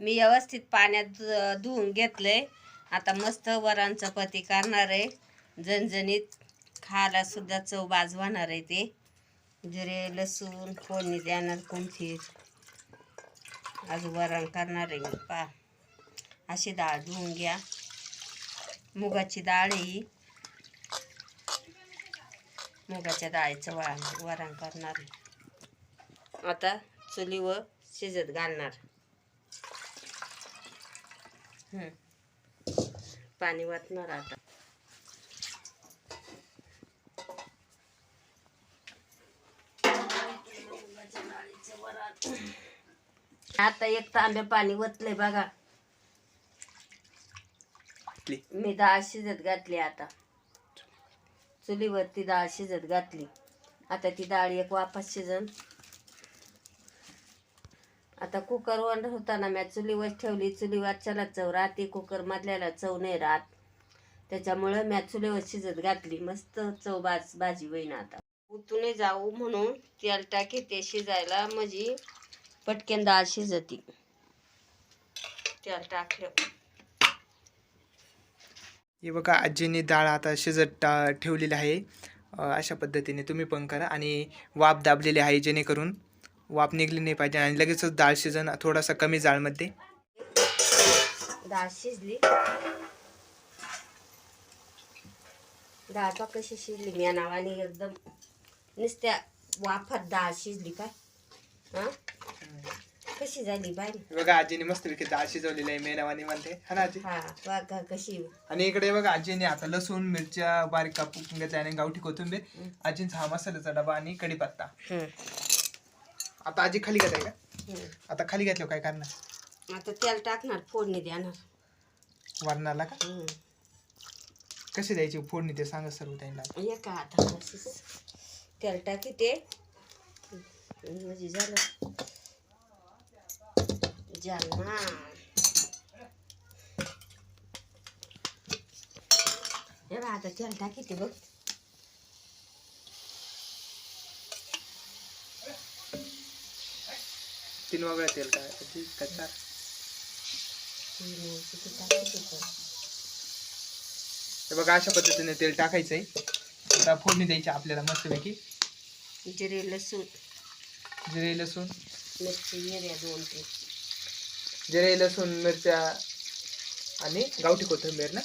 मी व्यवस्थित पाण्यात धु- धुवून आहे आता मस्त वरण चपाती करणार आहे. झणझणीत खायला सुद्धा चव बाजवणार आहे ते. जिरे लसूण फोडणी देणार कोणतीर आज वरण करणार आहे मी. पा अशी डाळ धुवून घ्या. मुगाची डाळ ही. मुगाच्या डाळीचं वरण वरण करणार आता चुलीवर शिजत घालणार. पाणी वाटणार आता. आता एक तांबे पाणी वतलंय बघा. मी डाळ शिजत घातली आता. चुलीवरती डाळ शिजत घातली. आता ती डाळ एक वापस शिजन. आता कुकर वर होताना मी चुलीवर ठेवली. चुलीवर चला चव राहते. कुकर मधल्याला चव नाही राहत. त्याच्यामुळं मी चुलीवर शिजत घातली. मस्त चव बाज भाजी होईन आता. उतून जाऊ म्हणून तेल टाकी ते शिजायला म्हणजे पटकन डाळ शिजती. तेल टाकलं हे बघा आजीने डाळ आता शिजत टा- ठेवलेली आहे. अशा पद्धतीने तुम्ही पण करा आणि वाफ दाबलेली आहे जेणेकरून वाफ निघली नाही पाहिजे आणि लगेचच डाळ शिजन थोडासा कमी जाळमध्ये. डाळ शिजली. डाळ पा कशी शिजली? मी नावाने एकदम नुसत्या वाफात डाळ शिजली काय? हा? कशी झाली बाई? बघा आजीने मस्तपैकी डाळ शिजवलेली आहे मेनावानी म्हणते हा ना आजी? हा बघा कशी. आणि इकडे बघा आजीने आता लसूण मिरच्या बारीक कापून घेतल्या आणि गावठी कोथिंबीर. आजींचा हा मसाल्याचा डबा आणि कढीपत्ता. आता आजी खाली घेताय का. आता खाली घेतलं काय करणार? आता तेल टाकणार फोडणी देणार. वरणाला का? हम्म. कशी द्यायची फोडणी ते सांगा सर्व त्यांना एका हातात अशीच तेल टाकी ते. म्हणजे झालं. हे बघ आता तेल टाकी ते बघ. तीन वगळ्या तेल काय आजी का चार टाकायचं. हे बघा अशा पद्धतीने तेल टाकायचंय. आता फोडणी द्यायची आपल्याला मस्तपैकी. जिरे लसूण. जिरे लसूण. मिरची मिऱ्या दोन ते जिरे लसूण मिरच्या आणि गावठी कोथिंबीर ना.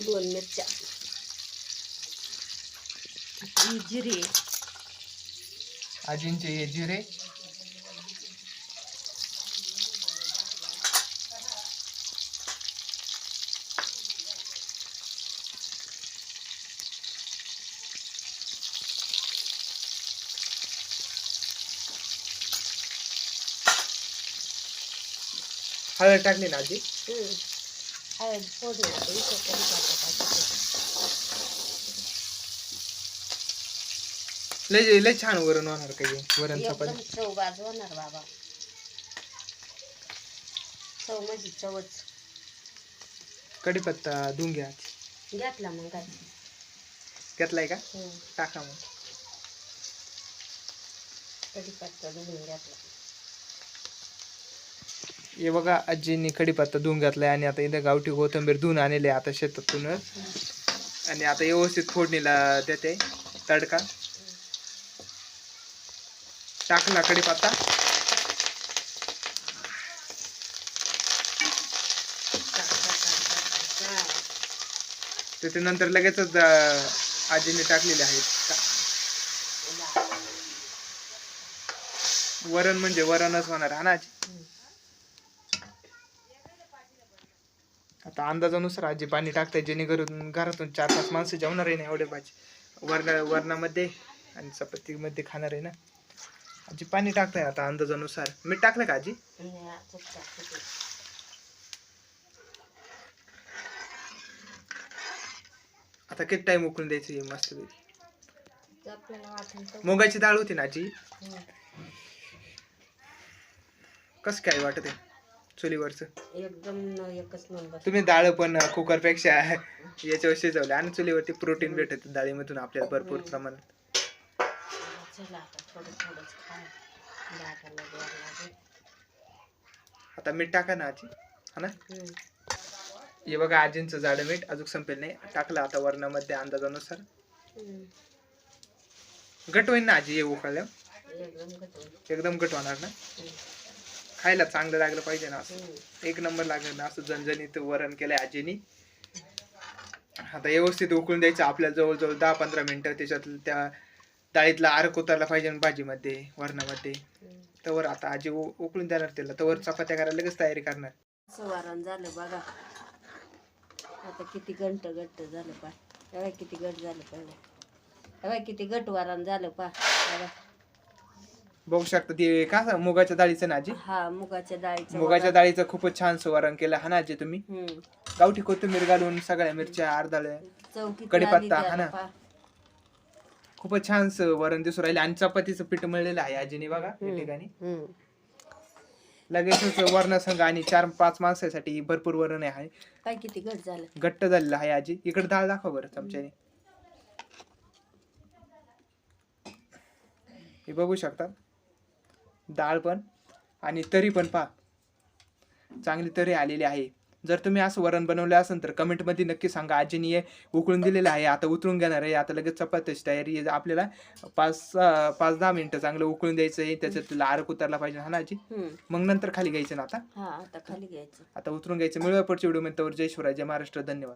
दोन मिरच्या. जिरे. आजींचे हे जिरे. हळद टाकली ना हम्म. हळद. लय लय छान वरण होणार काही वरण चपाती? चव वाजवणार बाबा. चव म्हणजे चवच. कढीपत्ता धुवून घ्या. घेतला मग काय घेतलाय का. टाका मग. कढीपत्ता धुवून घेतला. हे बघा आजींनी कढीपत्ता धुवून घातलाय आणि आता इथं गावठी कोथिंबीर धुवून आणले आता शेतातूनच आणि आता व्यवस्थित फोडणीला देते तडका. टाकला कढीपत्ता त्याच्यानंतर लगेचच आजींनी आजीने टाकलेले आहेत. वरण म्हणजे वरणच होणार हा ना आजी? आता अंदाजानुसार आजी पाणी टाकताय जेणेकरून घरातून चार पाच माणसं जेवणार आहे ना एवढे भाजी. वरण वरणामध्ये आणि चपातीमध्ये खाणार आहे ना. आजी पाणी टाकताय आता अंदाजानुसार. मीठ टाकलं का आजी? आता किती टाइम उकळून द्यायचं हे मस्त मुगाची डाळ होती ना आजी. कसं काय वाटत आहे चुलीवरचं एकदम न- एकच नंबर तुम्ही डाळ पण कुकरपेक्षा याच्यावर शिजवले आणि चुलीवरती प्रोटीन भेटत डाळीमधून आपल्याला भरपूर. प्रमाणात चला आता थोडं थोडंच खा दादाला द्यावं लागेल आता मीठ टाका ना आजी हा ना हम्म. हे बघा आजींचं जाडं मीठ अजून संपेल नाही टाकलं आता वरणामध्ये अंदाजानुसार हम्म. गट होईन ना आजी हे उकळल्या एकदम. एकदम गट होणार ना हम्म. खायला चांगलं लागलं पाहिजे ना असं. हम्म. एक नंबर लागलं ना असं झणझणीत वरण केलंय आजीनी. आता व्यवस्थित उकळून द्यायचं आपल्याला जवळजवळ दहा पंधरा मिनिटं त्याच्यात त्या डाळीतला आरक उतरला पाहिजे भाजीमध्ये वरणामध्ये. हम्म. तवर आता आजी उकळून देणार त्याला. तवर चपात्या करायला लगेच तयारी करणार. असं वरण झालं बघा. आता किती घंट घट्ट झालं पा किती घट झालं बघा किती घट वरण झालं पा बघा शकता ते का असं मुगाच्या डाळीचं ना आजी हा मुगाच्या डाळीचं मुगाच्या. डाळीचं खूपच छान वरण केलं हा ना आजी तुम्ही हम्म. गावठी कोथिंबीर घालून सगळ्या मिरच्या अर्धाळ्या किती कढीपत्ता, हा ना. खूपच छान वरण दिसून राहिले आणि चपातीचं पीठ मळलेलं आहे आजीने बघा या. ठिकाणी हम्म. लगेचच वरणासंग आणि चार पाच माणसासाठी भरपूर वरण आहे काय किती घट झालं घट्ट झालेलं आहे आजी इकडे डाळ दाखवा बरं चमच्याने हे बघू शकता डाळ पण आणि तरी पण पहा. चांगली तरी आलेली आहे. जर तुम्ही असं वरण बनवलं असेल तर कमेंटमध्ये नक्की सांगा. आजीने हे उकळून दिलेलं आहे. आता उतरून घेणार आहे. आता लगेच चपात्याची तयारी आहे. आपल्याला पाच पाच दहा मिनिटं चांगलं उकळून द्यायचं आहे. त्याच्यात आरक उतरला पाहिजे हा ना आजी. मग नंतर खाली घ्यायचं ना आता? हा आता खाली घ्यायचं. आता उतरून घ्यायचं. मिळूया पुढच्या व्हिडिओमध्ये. जय शिवराय. जय महाराष्ट्र. धन्यवाद.